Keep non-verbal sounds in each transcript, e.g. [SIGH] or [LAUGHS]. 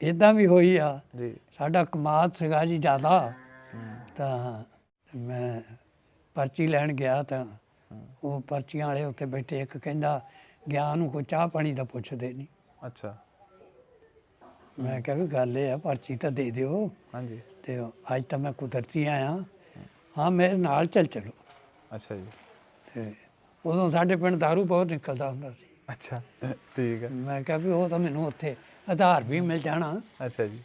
ਇਦਾਂ ਵੀ ਹੋਈ ਆ। ਜੀ। ਸਾਡਾ ਕਮਾਦ ਸੀਗਾ ਜੀ ਜ਼ਿਆਦਾ। ਤਾਂ ਮੈਂ ਪਰਚੀ ਲੈਣ ਗਿਆ ਤਾਂ। ਉਹ ਪਰਚੀਆਂ ਵਾਲੇ ਉੱਤੇ ਬੈਠੇ ਇੱਕ ਕਹਿੰਦਾ ਗਿਆ ਨੂੰ ਕੋਈ ਚਾਹ ਪਾਣੀ ਦਾ ਪੁੱਛਦੇ ਨਹੀਂ ਅੱਛਾ। ਮੈਂ ਕਿਹਾ ਵੀ ਗੱਲ ਇਹ ਆ ਪਰਚੀ ਤਾਂ ਦੇ ਦਿਓ। ਹਾਂਜੀ। ਤੇ ਅੱਜ ਤਾਂ ਮੈਂ ਕੁਦਰਤੀ ਆਇਆ। ਹਾਂ ਮੇਰੇ ਨਾਲ ਚੱਲ ਚਲੋ। ਅੱਛਾ ਜੀ। ਤੇ ਉਦੋਂ ਸਾਡੇ ਪਿੰਡ ਦਾਰੂ ਬਹੁਤ ਨਿਕਲਦਾ ਹੁੰਦਾ ਸੀ। ਅੱਛਾ ਠੀਕ ਹੈ ਮੈਂ ਕਿਹਾ ਵੀ ਉਹ ਤਾਂ ਮੈਨੂੰ ਉੱਥੇ ਆਧਾਰ ਵੀ ਮਿਲ ਜਾਣਾ। ਅੱਛਾ ਜੀ।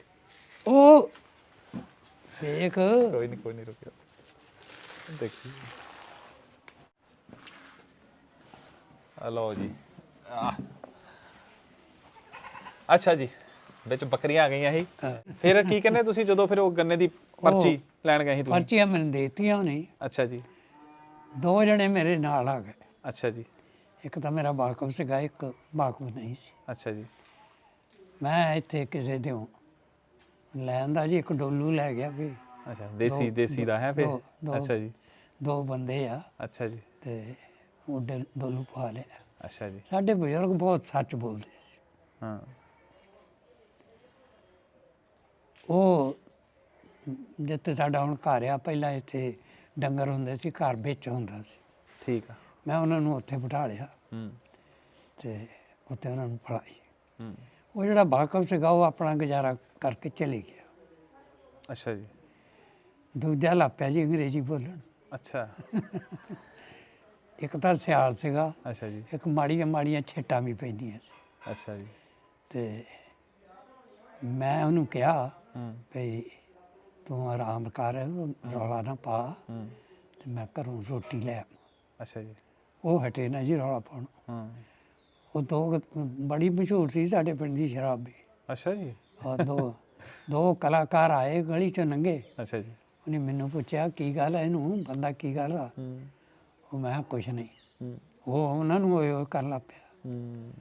ਉਹ ਵੇਖ ਕੋਈ ਨਹੀਂ ਕੋਈ ਨਹੀਂ ਰੁਕਿਓ। ਦੇਖੀ। ਆ ਲਓ ਜੀ। ਆਹ। ਅੱਛਾ ਜੀ ਵਿੱਚ ਬੱਕਰੀਆਂ ਆ ਗਈਆਂ ਸੀ। ਫਿਰ ਕੀ ਕਹਿੰਦੇ ਤੁਸੀਂ ਜਦੋਂ ਫਿਰ ਉਹ ਗੰਨੇ ਦੀ ਪਰਚੀ ਲੈਣ ਗਏ ਸੀ ਤੁਸੀਂ? ਪਰਚੀਆਂ ਮੈਨੂੰ ਦੇਤੀਆਂ ਨਹੀਂ ਅੱਛਾ ਜੀ। ਦੋ ਜਣੇ ਮੇਰੇ ਨਾਲ ਆ ਗਏ। ਅੱਛਾ ਜੀ। ਇੱਕ ਤਾਂ ਮੇਰਾ ਬਾਕਮ ਸੀਗਾ ਇੱਕ ਬਾਕਮ ਨਹੀਂ ਸੀ। ਅੱਛਾ ਜੀ। ਮੈਂ ਇੱਥੇ ਕਿਸੇ ਦਿਓ। ਲੈ ਆਂਦਾ ਜੀ ਇੱਕ ਡੋਲੂ ਲੈ ਗਿਆ ਵੀ। ਅੱਛਾ ਦੇਸੀ ਦੋ- ਦੇਸੀ ਦਾ ਹੈ ਫਿਰ? ਦੋ- ਦੋ- ਅੱਛਾ ਜੀ। ਦੋ ਬੰਦੇ ਆ। ਅੱਛਾ ਜੀ। ਤੇ ਉਹ ਡ- ਡੋਲੂ ਪਾ ਲਿਆ। ਅੱਛਾ ਜੀ। ਸਾਡੇ ਬਜ਼ੁਰਗ ਬਹੁਤ ਸੱਚ ਬੋਲਦੇ ਸੀ ਹਾਂ। ਉਹ ਜਿੱਥੇ ਸਾਡਾ ਹੁਣ ਘਰ ਆ ਪਹਿਲਾਂ ਇੱਥੇ ਡੰਗਰ ਹੁੰਦੇ ਸੀ ਘਰ ਵਿੱਚ ਹੁੰਦਾ ਸੀ। ਠੀਕ ਆ। ਮੈਂ ਉਹਨਾਂ ਨੂੰ ਉੱਥੇ ਬਿਠਾ ਲਿਆ। ਹੂੰ। ਤੇ ਉੱਥੇ ਉਹਨਾਂ ਨੂੰ ਪੜਾਈ ਹੂੰ। ਉਹ ਜਿਹੜਾ ਬਾਕਮ ਸੀਗਾ ਉਹ ਆਪਣਾ ਗੁਜ਼ਾਰਾ ਕਰਕੇ ਚਲੇ ਗਿਆ। ਅੱਛਾ ਜੀ। ਦੂਜਾ ਲਾਪਿਆ ਜੀ ਅੰਗਰੇਜ਼ੀ ਬੋਲਣ। ਅੱਛਾ। ਇੱਕ ਤਾਂ ਸਿਆਲ ਸੀਗਾ ਅੱਛਾ ਜੀ। ਇੱਕ ਮਾੜੀਆਂ ਮਾੜੀਆਂ ਛੇਟਾਂ ਵੀ ਪੈਂਦੀਆਂ ਸੀ। ਅੱਛਾ ਜੀ। ਤੇ ਮੈਂ ਉਹਨੂੰ ਕਿਹਾ ਭਈ ਤੂੰ ਆਰਾਮ ਕਰ ਰੌਲਾ ਨਾ ਪਾ। ਤੇ ਮੈਂ ਘਰੋਂ ਰੋਟੀ ਲੈ। ਅੱਛਾ ਜੀ। ਉਹ ਹਟੇ ਨਾ ਜੀ ਰੌਲਾ ਪਾਉਣ। ਹੂੰ। ਉਹ ਦੋ ਬੜੀ ਮਸ਼ਹੂਰ ਸੀ ਸਾਡੇ ਪਿੰਡ ਦੀ ਸ਼ਰਾਬੀ ਅੱਛਾ ਜੀ। ਉਹ ਦੋ ਦੋ ਕਲਾਕਾਰ ਆਏ ਗਲੀ ਚੋਂ ਲੰਘੇ ਅੱਛਾ ਜੀ। ਉਹਨੇ ਮੈਨੂੰ ਪੁੱਛਿਆ ਕੀ ਗੱਲ ਹੈ ਇਹਨੂੰ? ਬੰਦਾ ਕੀ ਗੱਲ ਆ? ਹੂੰ। ਉਹ ਮੈਂ ਕੁਛ ਨਹੀਂ। ਹੂੰ। ਉਹ ਉਹਨਾਂ ਨੂੰ ਓਏ ਕਰਨ ਲੱਗ ਪਿਆ। ਹੂੰ।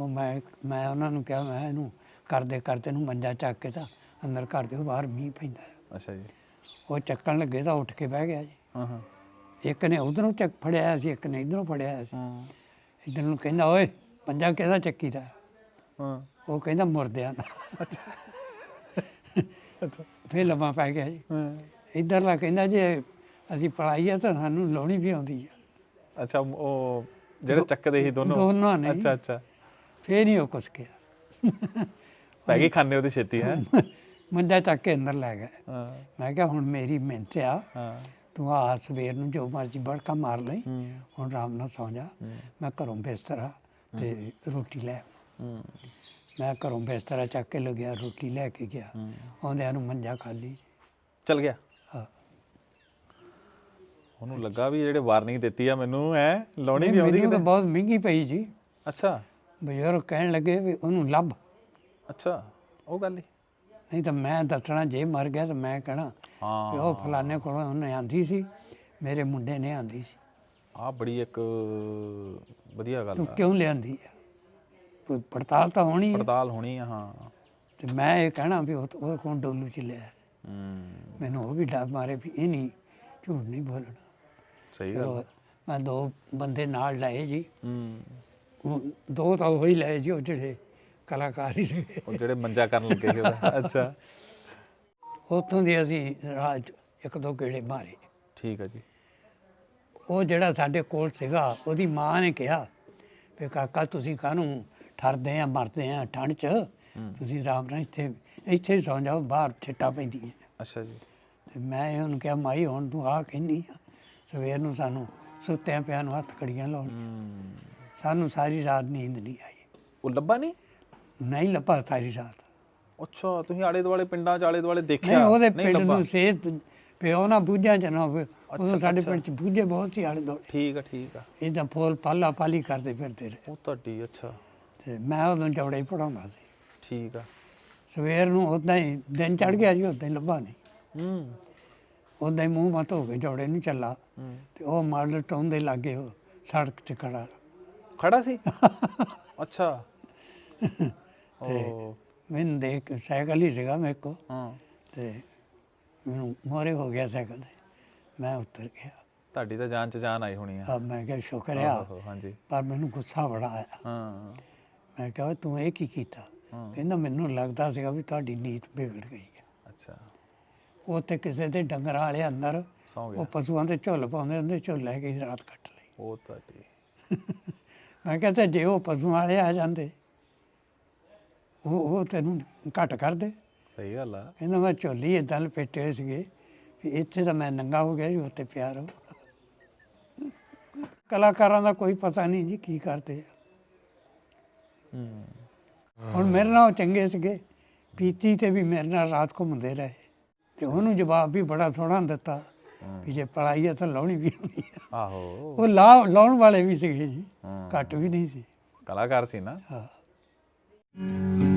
ਉਹ ਮੈਂ ਮੈਂ ਉਹਨਾਂ ਨੂੰ ਕਿਹਾ ਮੈਂ ਇਹਨੂੰ ਕਰਦੇ ਕਰਦੇ ਨੂੰ ਮੰਜਾ ਚੱਕ ਕੇ ਤਾਂ ਅੰਦਰ ਕਰ ਦਿਓ ਬਾਹਰ ਮੀਂਹ ਪੈਂਦਾ ਹੈ। ਅੱਛਾ ਜੀ। ਉਹ ਚੱਕਣ ਲੱਗੇ ਤਾਂ ਉੱਠ ਕੇ ਬਹਿ ਗਿਆ ਜੀ। ਹਾਂ ਹਾਂ। ਇੱਕ ਨੇ ਉਧਰੋਂ ਚੱਕ ਫੜਿਆ ਸੀ ਇੱਕ ਨੇ ਇਧਰੋਂ ਫੜਿਆ ਸੀ। ਹਾਂ। ਇਧਰ ਨੂੰ ਕਹਿੰਦਾ ਓਏ ਪੰਜਾ ਕਿਹਦਾ ਚੱਕੀ ਦਾ? ਹਾਂ। ਉਹ ਕਹਿੰਦਾ ਮੁਰਦਿਆਂ ਦਾ। ਅੱਛਾ। ਫੇਰ ਲੰਮਾ ਪੈ ਗਿਆ ਜੀ। ਹਾਂ। ਇਧਰਲਾ ਕਹਿੰਦਾ ਜੇ ਅਸੀਂ ਪੜਾਈ ਆ ਤਾਂ ਸਾਨੂੰ ਲਾਉਣੀ ਵੀ ਆਉਂਦੀ ਆ। ਅੱਛਾ ਉਹ ਜਿਹੜੇ ਚੱਕਦੇ ਸੀ ਦੋਨੋਂ? ਦੋਨਾਂ ਨੇ ਅੱਛਾ ਅੱਛਾ। ਫੇਰ ਨਹੀਂ ਉਹ ਕੁਛ ਕਿਹਾ ਪੈ ਗਈ ਖਾਨੇ ਉਹਦੀ ਛੇਤੀ ਹੈ? ਮੰਜਾ ਚੱਕ ਕੇ ਅੰਦਰ ਲੈ ਹਾਂ। ਮੈਂ ਕਿਹਾ ਹੁਣ ਮੇਰੀ ਮਿਹਨਤ ਆ। ਹਾਂ। ਤੂੰ ਆ ਸਵੇਰ ਨੂੰ ਜੋ ਮਰਜ਼ੀ ਬੜਕਾ ਮਾਰ ਲਈ ਹੁਣ ਆਰਾਮ ਨਾਲ ਸੌਂ ਜਾ। ਮੈਂ ਘਰੋਂ ਬਿਸਤਰਾ ਤੇ ਰੋਟੀ ਲੈ ਮੈਂ ਘਰੋਂ ਬਿਸਤਰਾ ਚੱਕ ਕੇ ਲੱਗਿਆ ਰੋਟੀ ਲੈ ਕੇ ਗਿਆ। ਆਉਂਦਿਆਂ ਨੂੰ ਮੰਜਾ ਖਾਲੀ। ਚਲ ਗਿਆ। ਉਹਨੂੰ ਲੱਗਾ ਵੀ ਜਿਹੜੇ ਵਾਰਨਿੰਗ ਦਿੱਤੀ ਆ ਮੈਨੂੰ ਐ ਲਾਉਣੀ ਵੀ ਆਉਂਦੀ ਕਿਤੇ? ਬਹੁਤ ਮਹਿੰਗੀ ਪਈ ਜੀ। ਅੱਛਾ। ਬਜ਼ੁਰਗ ਕਹਿਣ ਲੱਗੇ ਵੀ ਉਹਨੂੰ ਲੱਭ। ਅੱਛਾ। ਉਹ ਗੱਲ ਹੀ ਨਹੀਂ ਤਾਂ ਮੈਂ ਦੱਸਣਾ ਜੇ ਮਰ ਗਿਆ ਤਾਂ ਮੈਂ ਕਹਿਣਾ ਵੀ ਉਹ ਹਾਂ। ਫਲਾਣੇ ਕੋਲੋਂ ਉਹਨੇ ਆਂਦੀ ਸੀ ਮੇਰੇ ਮੁੰਡੇ ਨੇ ਆਂਦੀ ਸੀ। ਆ ਬੜੀ ਇੱਕ ਵਧੀਆ ਗੱਲ ਤੂੰ ਆ। ਕਿਉਂ ਲਿਆਂਦੀ ਆ? ਕੋਈ ਪੜਤਾਲ ਤਾਂ ਹੋਣੀ ਹੈ ਪੜਤਾਲ ਹੋਣੀ ਆ ਹਾਂ। ਤੇ ਮੈਂ ਇਹ ਕਹਿਣਾ ਵੀ ਉਹ ਉਹ ਕੋਣ ਡੋਲੂ ਚ ਲਿਆ। ਹੂੰ। ਮੈਨੂੰ ਉਹ ਵੀ ਡਰ ਮਾਰੇ ਵੀ ਇਹ ਨਹੀਂ ਝੂਠ ਨਹੀਂ ਬੋਲਣਾ। ਸਹੀ ਗੱਲ ਚਲੋ ਆ। ਮੈਂ ਦੋ ਬੰਦੇ ਨਾਲ ਲਏ ਜੀ। ਹੂੰ। ਉਹ ਦੋ ਤਾਂ ਉਹੀ ਲਏ ਜੀ ਉਹ ਜਿਹੜੇ ਕਲਾਕਾਰ ਹੀ ਸੀਗੇ ਉਹ ਜਿਹੜੇ ਮੰਜਾ ਕਰਨ ਲੱਗੇ ਸੀ ਉਹਦਾ। ਅੱਛਾ। ਉੱਥੋਂ ਦੀ ਅਸੀਂ ਰਾਜ 'ਚ ਇੱਕ ਦੋ ਗੇੜੇ ਮਾਰੇ। ਠੀਕ ਆ ਜੀ। ਉਹ ਜਿਹੜਾ ਸਾਡੇ ਕੋਲ ਸੀਗਾ ਉਹਦੀ ਮਾਂ ਨੇ ਕਿਹਾ ਵੀ ਕਾਕਾ ਤੁਸੀਂ ਕਾਹਨੂੰ ਠਰਦੇ ਆ ਮਰਦੇ ਆ ਠੰਡ 'ਚ? ਹੂੰ। ਤੁਸੀਂ ਆਰਾਮ ਨਾਲ ਇੱਥੇ ਇੱਥੇ ਹੀ ਸੌਂ ਜਾਓ ਬਾਹਰ ਛਿੱਟਾ ਪੈਂਦੀਆਂ। ਅੱਛਾ ਜੀ। ਤੇ ਮੈਂ ਉਹਨੂੰ ਕਿਹਾ ਮਾਈ ਹੁਣ ਤੂੰ ਆਹ ਕਹਿੰਦੀ ਆ। ਸਵੇਰ ਨੂੰ ਸਾਨੂੰ ਸੁੱਤਿਆਂ ਪਿਆਂ ਨੂੰ ਹੱਥ ਕੜੀਆਂ ਲਾਉਣ। ਹੂੰ। ਸਾਨੂੰ ਸਾਰੀ ਰਾਤ ਨੀਂਦ ਨਹੀਂ ਆਈ। ਉਹ ਲੱਭਾ ਨਹੀਂ? ਨਹੀਂ ਲੱਭਾ ਸਾਰੀ ਰਾਤ। ਅੱਛਾ ਤੁਸੀਂ ਆਲੇ ਦੁਆਲੇ ਪਿੰਡਾਂ ਚ ਆਲੇ ਦੁਆਲੇ ਨਹੀਂ ਦੇਖਿਆ? ਉਹਦੇ ਨਹੀਂ ਪਿੰਡ ਲੱਭਾ? ਨੂੰ ਸਿਹਤ ਪਿਓ ਨਾ ਬੂਝਾਂ ਚ ਨਾ ਹੋਵੇ। ਅੱਛਾ, ਉਦੋਂ ਸਾਡੇ ਅੱਛਾ। ਪਿੰਡ ਚ ਬੂਝੇ ਬਹੁਤ ਸੀ ਆਲੇ ਦੁਆਲੇ। ਠੀਕ ਆ ਠੀਕ ਆ। ਇਦਾਂ ਫੋਲ ਪਾਲਾ ਪਾਲੀ ਕਰਦੇ ਫਿਰਦੇ ਰਹੇ। ਉਹ ਤੁਹਾਡੀ ਅੱਛਾ। ਤੇ ਮੈਂ ਉਦੋਂ ਜੋੜੇ ਪੜਾਉਂਦਾ ਸੀ। ਠੀਕ ਆ। ਸਵੇਰ ਨੂੰ ਉਦਾਂ ਹੀ ਦਿਨ ਚੜ ਗਿਆ ਜੀ ਉਦਾਂ ਹੀ ਲੱਭਾ ਨਹੀਂ। ਹੂੰ। ਉਦਾਂ ਹੀ ਮੂੰਹ ਮਤ ਹੋ ਕੇ ਜੋੜੇ ਨੂੰ ਚੱਲਾ। ਹੂੰ। ਤੇ ਉਹ ਮਾਡਲ ਟਾਊਨ ਦੇ ਲਾਗੇ ਉਹ ਸੜਕ ਤੇ ਖੜਾ। ਖੜਾ ਸੀ? [LAUGHS] ਅੱਛਾ। ਉਹ ਮੈਨੂੰ ਦੇਖ ਕੇ ਸਾਈਕਲ ਹੀ ਸੀਗਾ ਮੇਰੇ ਕੋਲ। ਹਾਂ। ਤੇ ਮੈਨੂੰ ਮੋਰੇ ਹੋ ਗਿਆ ਸਾਈਕਲ ਤੇ। ਮੈਂ ਉਤਰ ਗਿਆ। ਤੁਹਾਡੀ ਤਾਂ ਜਾਨ ਚ ਜਾਨ ਆਈ ਹੋਣੀ ਆ। ਮੈਂ ਕਿਹਾ ਸ਼ੁਕਰ ਆ। ਹਾਂਜੀ। ਪਰ ਮੈਨੂੰ ਗੁੱਸਾ ਬੜਾ ਆਇਆ। ਹਾਂ। ਮੈਂ ਕਿਹਾ ਤੂੰ ਇਹ ਕੀ ਕੀਤਾ? ਹਾਂ। ਕਹਿੰਦਾ ਮੈਨੂੰ ਲੱਗਦਾ ਸੀਗਾ ਵੀ ਤੁਹਾਡੀ ਨੀਤ ਵਿਗੜ ਗਈ ਹੈ ਅੱਛਾ। ਉੱਥੇ ਕਿਸੇ ਦੇ ਡੰਗਰਾਂ ਵਾਲੇ ਅੰਦਰ ਸੌਂ ਉਹ ਗਿਆ ਪਸ਼ੂਆਂ ਦੇ ਝੁੱਲ ਪਾਉਂਦੇ ਹੁੰਦੇ ਝੁੱਲ ਲੈ ਕੇ ਰਾਤ ਕੱਟ ਲਈ। ਉਹ ਤੁਹਾਡੀ। ਮੈਂ ਕਹਿੰਦਾ ਜੇ ਉਹ ਪਸ਼ੂਆਂ ਵਾਲੇ ਆ ਜਾਂਦੇ ਉਹ ਉਹ ਤੈਨੂੰ ਘੱਟ ਕਰ ਦੇ ਸਹੀ ਗੱਲ ਆ। ਕਹਿੰਦਾ ਮੈਂ ਝੋਲੀ ਇਦਾਂ ਲਪੇਟੇ ਹੋਏ ਸੀਗੇ ਵੀ ਇੱਥੇ ਤਾਂ ਮੈਂ ਨੰਗਾ ਹੋ ਗਿਆ ਜੀ ਉੱਥੇ ਪਿਆਰ ਹੋ ਕਲਾਕਾਰਾਂ ਦਾ ਕੋਈ ਪਤਾ ਨਹੀਂ ਜੀ ਕੀ ਕਰਦੇ ਆ। ਹੂੰ। ਹੁਣ ਮੇਰੇ ਨਾਲ ਉਹ ਚੰਗੇ ਸੀਗੇ। ਪੀਤੀ ਤੇ ਵੀ ਮੇਰੇ ਨਾਲ ਰਾਤ ਘੁੰਮਦੇ ਰਹੇ। ਤੇ ਉਹਨੂੰ ਜਵਾਬ ਵੀ ਬੜਾ ਸੋਹਣਾ ਦਿੱਤਾ। ਵੀ ਜੇ ਪੜਾਈ ਹੈ ਤਾਂ ਲਾਉਣੀ ਵੀ ਹੁੰਦੀ ਹੈ ਆਹੋ। ਉਹ ਲਾ ਲਾਉਣ ਵਾਲੇ ਵੀ ਸੀਗੇ ਜੀ ਹੂੰ। ਘੱਟ ਵੀ ਨਹੀਂ ਸੀ। ਕਲਾਕਾਰ ਸੀ ਨਾ। ਹਾਂ।